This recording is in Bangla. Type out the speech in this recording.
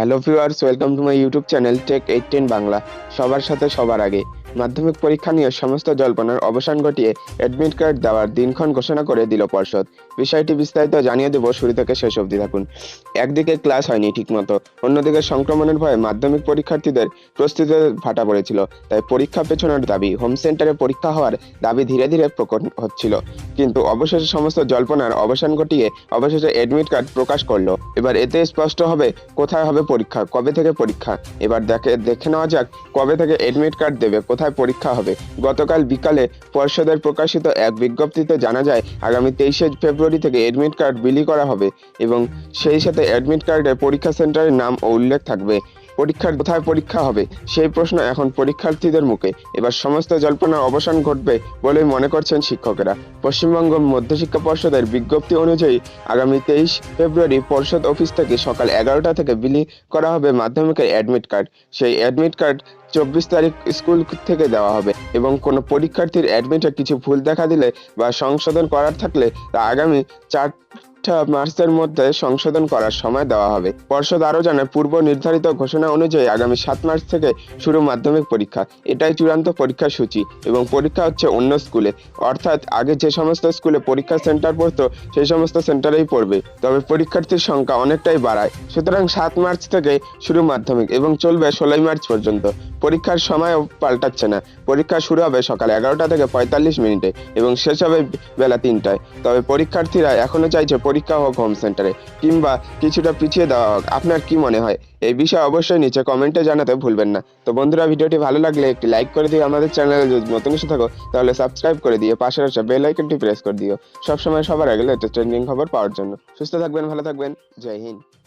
Hello viewers welcome to my YouTube channel tech eighteen Bangla সবার সাথে সবার আগে মাধ্যমিক পরীক্ষা নিয়ে সমস্ত জল্পনার অবসান ঘটিয়ে অ্যাডমিট কার্ড দেওয়ার দিনক্ষণ ঘোষণা করে দিল পর্ষদ। বিষয়টি বিস্তারিত জানিয়ে দেব শুরু থেকে শেষ অবধি থাকুন। একদিকে ক্লাস হয়নি ঠিকমতো, অন্যদিকে সংক্রমণের ভয়ে মাধ্যমিক পরীক্ষার্থীদের প্রস্তুতিতে ফাটা পড়েছিল। তাই পরীক্ষা পেছনের দাবি হোম সেন্টারে পরীক্ষা হওয়ার দাবি ধীরে ধীরে প্রকট হচ্ছিল। কিন্তু অবশেষে সমস্ত জল্পনার অবসান ঘটিয়ে অবশেষে অ্যাডমিট কার্ড প্রকাশ করল। এবার এতে স্পষ্ট হবে কোথায় হবে পরীক্ষা, কবে থেকে পরীক্ষা। এবার দেখে দেখে নেওয়া যাক কবে থেকে অ্যাডমিট কার্ড দেবে, কোথায় পরীক্ষা হবে। গতকাল বিকালে পর্ষদের প্রকাশিত এক বিজ্ঞপ্তিতে জানা যায়, আগামী তেইশে ফেব্রুয়ারি থেকে অ্যাডমিট কার্ড বিলি করা হবে এবং সেই সাথে অ্যাডমিট কার্ডে পরীক্ষা সেন্টারের নাম ও উল্লেখ থাকবে। পরীক্ষার কোথায় পরীক্ষা হবে? সেই প্রশ্ন এখন পরীক্ষার্থীদের মুখে। এবার সমস্ত জল্পনার অবসান ঘটবে বলেই মনে করছেন শিক্ষকেরা। পশ্চিমবঙ্গ মধ্যশিক্ষা পর্ষদের বিজ্ঞপ্তি অনুযায়ী আগামী তেইশ ফেব্রুয়ারি পর্ষদ অফিস থেকে সকাল এগারোটা থেকে বিলি করা হবে মাধ্যমিকের অ্যাডমিট কার্ড। সেই অ্যাডমিট কার্ড চব্বিশ তারিখ স্কুল থেকে দেওয়া হবে এবং কোনো পরীক্ষার্থীর অ্যাডমিটে কিছু ভুল দেখা দিলে বা সংশোধন করার থাকলে তা আগামী চারটা মার্চের মধ্যে সংশোধন করার সময় দেওয়া হবে। পর্ষদ আরও জানায়, পূর্ব নির্ধারিত ঘোষণা অনুযায়ী আগামী সাত মার্চ থেকে শুরু মাধ্যমিক পরীক্ষা। এটাই চূড়ান্ত পরীক্ষা সূচি এবং পরীক্ষা হচ্ছে অন্য স্কুলে। অর্থাৎ আগে যে সমস্ত স্কুলে পরীক্ষা সেন্টার পড়তো, সেই সমস্ত সেন্টারেই পড়বে। তবে পরীক্ষার্থীর সংখ্যা অনেকটাই বাড়ায়। সুতরাং সাত মার্চ থেকে শুরু মাধ্যমিক এবং চলবে ষোলোই মার্চ পর্যন্ত। পরীক্ষার সময়ও পাল্টাচ্ছে না। পরীক্ষা শুরু হবে সকাল এগারোটা থেকে পঁয়তাল্লিশ মিনিটে এবং শেষ হবে বেলা তিনটায়। তবে পরীক্ষার্থীরা এখনও চাইছে পরীক্ষা হোক হোম সেন্টারে কিংবা কিছুটা পিছিয়ে দেওয়া হোক। আপনার কি মনে হয়? এই বিষয়ে অবশ্যই নিচে কমেন্টে জানাতে ভুলবেন না। তো বন্ধুরা, ভিডিওটি ভালো লাগলে একটি লাইক করে দিয়ে আমাদের চ্যানেলে যদি নতুন এসে থাকো, তাহলে সাবস্ক্রাইব করে দিয়ে পাশে আসা বেল আইকনটি প্রেস করে দিও। সবসময় সবার আগে লেটেস্ট ট্রেন্ডিং খবর পাওয়ার জন্য। সুস্থ থাকবেন, ভালো থাকবেন। জয় হিন্দ।